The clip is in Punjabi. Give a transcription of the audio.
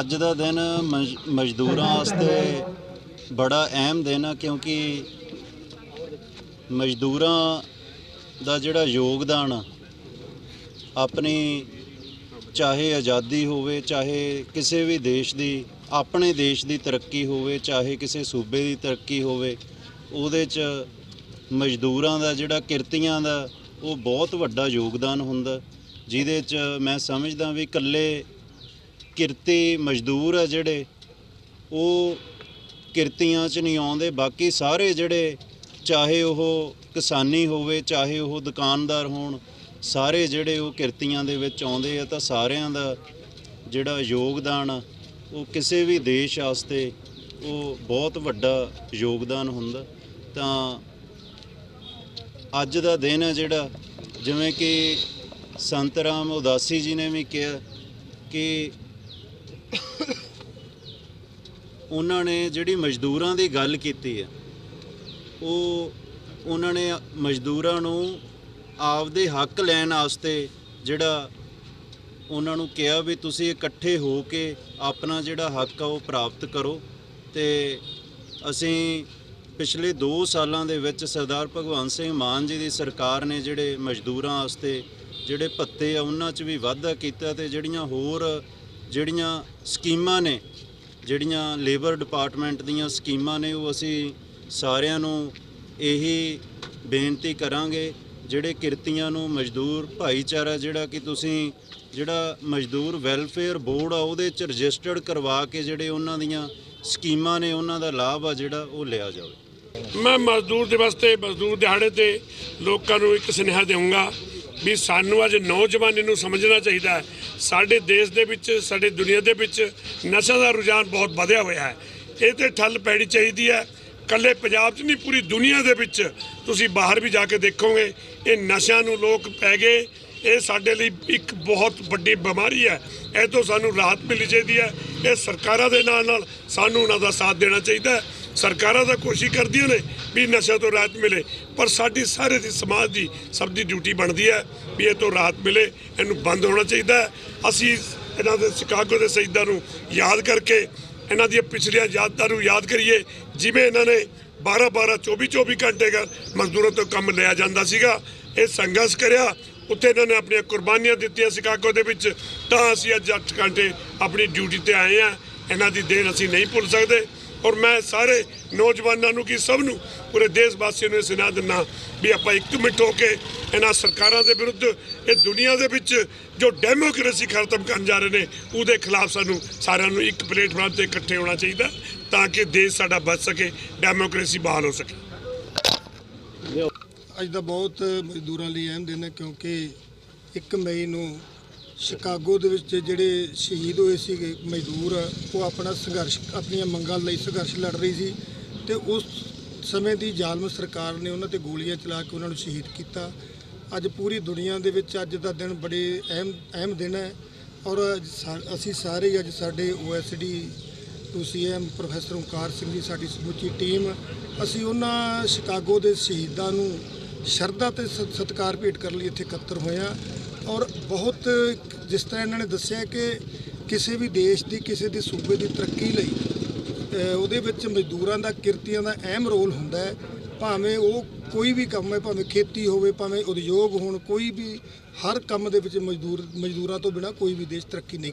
ਅੱਜ ਦਾ ਦਿਨ ਮਜ਼- ਮਜ਼ਦੂਰਾਂ ਵਾਸਤੇ ਬੜਾ ਅਹਿਮ ਦਿਨ ਆ ਕਿਉਂਕਿ ਮਜ਼ਦੂਰਾਂ ਦਾ ਜਿਹੜਾ ਯੋਗਦਾਨ ਆ, ਆਪਣੀ ਚਾਹੇ ਆਜ਼ਾਦੀ ਹੋਵੇ ਚਾਹੇ ਕਿਸੇ ਵੀ ਦੇਸ਼ ਦੀ ਆਪਣੇ ਦੇਸ਼ ਦੀ ਤਰੱਕੀ ਹੋਵੇ ਚਾਹੇ ਕਿਸੇ ਸੂਬੇ ਦੀ ਤਰੱਕੀ ਹੋਵੇ ਉਹਦੇ 'ਚ ਮਜ਼ਦੂਰਾਂ ਦਾ ਜਿਹੜਾ ਕਿਰਤੀਆਂ ਦਾ ਉਹ ਬਹੁਤ ਵੱਡਾ ਯੋਗਦਾਨ ਹੁੰਦਾ। ਜਿਹਦੇ 'ਚ ਮੈਂ ਸਮਝਦਾ ਵੀ ਇਕੱਲੇ ਕਿਰਤੀ ਮਜ਼ਦੂਰ ਆ ਜਿਹੜੇ ਉਹ ਕਿਰਤੀਆਂ 'ਚ ਨਹੀਂ ਆਉਂਦੇ ਬਾਕੀ ਸਾਰੇ ਜਿਹੜੇ ਚਾਹੇ ਉਹ ਕਿਸਾਨੀ ਹੋਵੇ ਚਾਹੇ ਉਹ ਦੁਕਾਨਦਾਰ ਹੋਣ ਸਾਰੇ ਜਿਹੜੇ ਉਹ ਕਿਰਤੀਆਂ ਦੇ ਵਿੱਚ ਆਉਂਦੇ ਆ ਤਾਂ ਸਾਰਿਆਂ ਦਾ ਜਿਹੜਾ ਯੋਗਦਾਨ ਆ, ਉਹ ਕਿਸੇ ਵੀ ਦੇਸ਼ ਵਾਸਤੇ ਉਹ ਬਹੁਤ ਵੱਡਾ ਯੋਗਦਾਨ ਹੁੰਦਾ। ਤਾਂ ਅੱਜ ਦਾ ਦਿਨ ਹੈ ਜਿਹੜਾ ਜਿਵੇਂ ਕਿ ਸੰਤ ਰਾਮ ਉਦਾਸੀ ਜੀ ਨੇ ਵੀ ਕਿਹਾ ਕਿ ਉਹਨਾਂ ਨੇ ਜਿਹੜੀ ਮਜ਼ਦੂਰਾਂ ਦੀ ਗੱਲ ਕੀਤੀ ਹੈ, ਉਹ ਉਹਨਾਂ ਨੇ ਮਜ਼ਦੂਰਾਂ ਨੂੰ ਆਪਦੇ ਹੱਕ ਲੈਣ ਵਾਸਤੇ ਜਿਹੜਾ ਉਹਨਾਂ ਨੂੰ ਕਿਹਾ ਵੀ ਤੁਸੀਂ ਇਕੱਠੇ ਹੋ ਕੇ ਆਪਣਾ ਜਿਹੜਾ ਹੱਕ ਆ ਉਹ ਪ੍ਰਾਪਤ ਕਰੋ ਤੇ ਅਸੀਂ ਪਿਛਲੇ 2 ਸਾਲਾਂ ਦੇ ਵਿੱਚ ਸਰਦਾਰ ਭਗਵੰਤ ਸਿੰਘ ਮਾਨ ਜੀ ਦੀ ਸਰਕਾਰ ਨੇ ਜਿਹੜੇ ਮਜ਼ਦੂਰਾਂ ਵਾਸਤੇ ਜਿਹੜੇ ਭੱਤੇ ਆ, ਉਹਨਾਂ 'ਚ ਵੀ ਵਾਧਾ ਕੀਤਾ ਤੇ ਜਿਹੜੀਆਂ ਹੋਰ, ਜਿਹੜੀਆਂ ਸਕੀਮਾਂ ਨੇ, ਜਿਹੜੀਆਂ ਲੇਬਰ ਡਿਪਾਰਟਮੈਂਟ ਦੀਆਂ ਸਕੀਮਾਂ ਨੇ, ਉਹ ਅਸੀਂ ਸਾਰਿਆਂ ਨੂੰ ਇਹੀ ਬੇਨਤੀ ਕਰਾਂਗੇ, ਜਿਹੜੇ ਕਿਰਤੀਆਂ ਨੂੰ ਮਜ਼ਦੂਰ ਭਾਈਚਾਰਾ ਜਿਹੜਾ ਕਿ ਤੁਸੀਂ, ਜਿਹੜਾ ਮਜ਼ਦੂਰ ਵੈਲਫੇਅਰ ਬੋਰਡ ਆ, ਉਹਦੇ ਚ ਰਜਿਸਟਰਡ ਕਰਵਾ ਕੇ ਜਿਹੜੇ ਉਹਨਾਂ ਦੀਆਂ ਸਕੀਮਾਂ ਨੇ, ਉਹਨਾਂ ਦਾ ਲਾਭ ਆ ਜਿਹੜਾ ਉਹ ਲਿਆ ਜਾਵੇ। ਮੈਂ ਮਜ਼ਦੂਰ ਦਿਵਸ ਤੇ ਮਜ਼ਦੂਰ ਦਿਹਾੜੇ ਤੇ ਲੋਕਾਂ ਨੂੰ ਇੱਕ ਸੁਨੇਹਾ ਦੇਵਾਂਗਾ ਵੀ ਸਾਨੂੰ ਅੱਜ ਨੌਜਵਾਨੀ ਨੂੰ ਸਮਝਣਾ ਚਾਹੀਦਾ ਹੈ। ਸਾਡੇ ਦੇਸ਼ ਦੇ ਵਿੱਚ, ਸਾਡੇ ਦੁਨੀਆ ਦੇ ਵਿੱਚ ਨਸ਼ਾ ਦਾ ਰੁਝਾਨ ਬਹੁਤ ਵਧਿਆ ਹੋਇਆ ਹੈ। ਇਹ ਤੇ ਠੱਲ ਪੈਣੀ ਚਾਹੀਦੀ ਹੈ। ਕੱਲੇ ਪੰਜਾਬ 'ਚ ਨਹੀਂ, ਪੂਰੀ ਦੁਨੀਆ ਦੇ ਵਿੱਚ ਤੁਸੀਂ ਬਾਹਰ ਵੀ ਜਾ ਕੇ ਦੇਖੋਗੇ, ਇਹ ਨਸ਼ਿਆਂ ਨੂੰ ਲੋਕ ਪੈ ਗਏ। ਇਹ ਸਾਡੇ ਲਈ ਇੱਕ ਬਹੁਤ ਵੱਡੀ ਬਿਮਾਰੀ ਹੈ। ਇਹ ਤੋਂ ਸਾਨੂੰ ਰਾਹਤ ਮਿਲਣੀ ਚਾਹੀਦੀ ਹੈ। ਇਹ ਸਰਕਾਰਾਂ ਦੇ ਨਾਲ ਨਾਲ ਸਾਨੂੰ ਉਹਨਾਂ ਦਾ ਸਾਥ ਦੇਣਾ ਚਾਹੀਦਾ ਹੈ। ਸਰਕਾਰਾਂ ਤਾਂ ਕੋਸ਼ਿਸ਼ ਕਰਦੀਆਂ ਨੇ ਵੀ ਨਸ਼ਿਆਂ ਤੋਂ ਰਾਹਤ ਮਿਲੇ, ਪਰ ਸਾਡੀ ਸਾਰੇ ਦੀ ਸਮਾਜ ਦੀ ਸਭ ਦੀ ਡਿਊਟੀ ਬਣਦੀ ਹੈ ਵੀ ਇਹ ਤੋਂ ਰਾਹਤ ਮਿਲੇ, ਇਹਨੂੰ ਬੰਦ ਹੋਣਾ ਚਾਹੀਦਾ ਹੈ। ਅਸੀਂ ਇਹਨਾਂ ਦੇ ਸ਼ਿਕਾਗੋ ਦੇ ਸ਼ਹੀਦਾਂ ਨੂੰ ਯਾਦ ਕਰਕੇ, ਇਹਨਾਂ ਦੀਆਂ ਪਿਛਲੀਆਂ ਯਾਦਾਂ ਨੂੰ ਯਾਦ ਕਰੀਏ, ਜਿਵੇਂ ਇਹਨਾਂ ਨੇ 12 12 24 24 ਘੰਟੇ ਦਾ ਮਜ਼ਦੂਰਾਂ ਤੋਂ ਕੰਮ ਲਿਆ ਜਾਂਦਾ ਸੀਗਾ, ਇਹ ਸੰਘਰਸ਼ ਕਰਿਆ, ਉੱਥੇ ਇਹਨਾਂ ਨੇ ਆਪਣੀਆਂ ਕੁਰਬਾਨੀਆਂ ਦਿੱਤੀਆਂ ਸ਼ਿਕਾਗੋ ਦੇ ਵਿੱਚ, ਤਾਂ ਅਸੀਂ ਅੱਜ 8 ਘੰਟੇ ਆਪਣੀ ਡਿਊਟੀ ਤੇ ਆਏ ਆ ਇਹਨਾਂ ਦੀ ਦੇਣ ਅਸੀਂ ਨਹੀਂ ਭੁੱਲ ਸਕਦੇ। ਔਰ ਮੈਂ ਸਾਰੇ ਨੌਜਵਾਨਾਂ ਨੂੰ ਕੀ ਸਭ ਨੂੰ ਪੂਰੇ ਦੇਸ਼ ਵਾਸੀਆਂ ਨੂੰ ਇਹ ਸੁਣਾ ਦਿੰਦਾ ਵੀ ਆਪਾਂ ਇੱਕ ਇੱਕਮਿੱਟ ਹੋ ਕੇ ਇਹਨਾਂ ਸਰਕਾਰਾਂ ਦੇ ਵਿਰੁੱਧ, ਇਹ ਦੁਨੀਆ ਦੇ ਵਿੱਚ ਜੋ ਡੈਮੋਕ੍ਰੇਸੀ ਖਤਮ ਕਰਨ ਜਾ ਰਹੇ ਨੇ, ਉਹਦੇ ਖਿਲਾਫ ਸਾਨੂੰ ਸਾਰਿਆਂ ਨੂੰ ਇੱਕ ਪਲੇਟਫਾਰਮ ਤੇ ਇਕੱਠੇ ਹੋਣਾ ਚਾਹੀਦਾ ਤਾਂ ਕਿ ਦੇਸ਼ ਸਾਡਾ ਬਚ ਸਕੇ, ਡੈਮੋਕ੍ਰੇਸੀ ਬਹਾਲ ਹੋ ਸਕੇ। ਅੱਜ ਦਾ ਬਹੁਤ ਮਜ਼ਦੂਰਾਂ ਲਈ ਅਹਿਮ ਦਿਨ ਹੈ ਕਿਉਂਕਿ 1 ਮਈ ਨੂੰ ਸ਼ਿਕਾਗੋ ਦੇ ਵਿੱਚ ਜਿਹੜੇ ਸ਼ਹੀਦ ਹੋਏ ਸੀਗੇ, ਮਜ਼ਦੂਰ, ਉਹ ਆਪਣਾ ਸੰਘਰਸ਼, ਆਪਣੀਆਂ ਮੰਗਾਂ ਲਈ ਸੰਘਰਸ਼ ਲੜ ਰਹੀ ਸੀ ਤੇ ਉਸ ਸਮੇਂ ਦੀ ਜ਼ਾਲਮ ਸਰਕਾਰ ਨੇ ਉਹਨਾਂ ਤੇ ਗੋਲੀਆਂ ਚਲਾ ਕੇ ਉਹਨਾਂ ਨੂੰ ਸ਼ਹੀਦ ਕੀਤਾ। ਅੱਜ ਪੂਰੀ ਦੁਨੀਆ ਦੇ ਵਿੱਚ ਅੱਜ ਦਾ ਦਿਨ ਬੜੇ ਅਹਿਮ ਅਹਿਮ ਦਿਨ ਹੈ ਔਰ ਸਾ- ਅਸੀਂ ਸਾਰੇ ਹੀ ਅੱਜ ਸਾਡੇ OSD to CM professor Onkar Singh ji, ਸਾਡੀ ਸਮੁੱਚੀ ਟੀਮ, ਅਸੀਂ ਉਹਨਾਂ ਸ਼ਿਕਾਗੋ ਦੇ ਸ਼ਹੀਦਾਂ ਨੂੰ ਸ਼ਰਧਾ ਤੇ ਸ- ਸਤਿਕਾਰ ਭੇਟ ਕਰਨ ਲਈ ਇੱਥੇ ਇਕੱਤਰ ਹੋਏ ਹਾਂ। ਔਰ ਬਹੁਤ ਜਿਸ ਤਰ੍ਹਾਂ ਇਹਨਾਂ ਨੇ ਦੱਸਿਆ ਕਿ ਕਿਸੇ ਵੀ ਦੇਸ਼ ਦੀ, ਕਿਸੇ ਦੇ ਸੂਬੇ ਦੀ ਤਰੱਕੀ ਲਈ ਉਹਦੇ ਵਿੱਚ ਮਜ਼ਦੂਰਾਂ ਦਾ, ਕਿਰਤੀਆਂ ਦਾ ਅਹਿਮ ਰੋਲ ਹੁੰਦਾ ਹੈ। ਭਾਵੇਂ ਉਹ ਕੋਈ ਵੀ ਕੰਮ ਹੈ, ਭਾਵੇਂ ਖੇਤੀ ਹੋਵੇ, ਭਾਵੇਂ ਉਦਯੋਗ ਹੋਣ, ਕੋਈ ਵੀ ਹਰ ਕੰਮ ਦੇ ਵਿੱਚ ਮਜ਼ਦੂਰ, ਮਜ਼ਦੂਰਾਂ ਤੋਂ ਬਿਨਾ ਕੋਈ ਵੀ ਦੇਸ਼ ਤਰੱਕੀ ਨਹੀਂ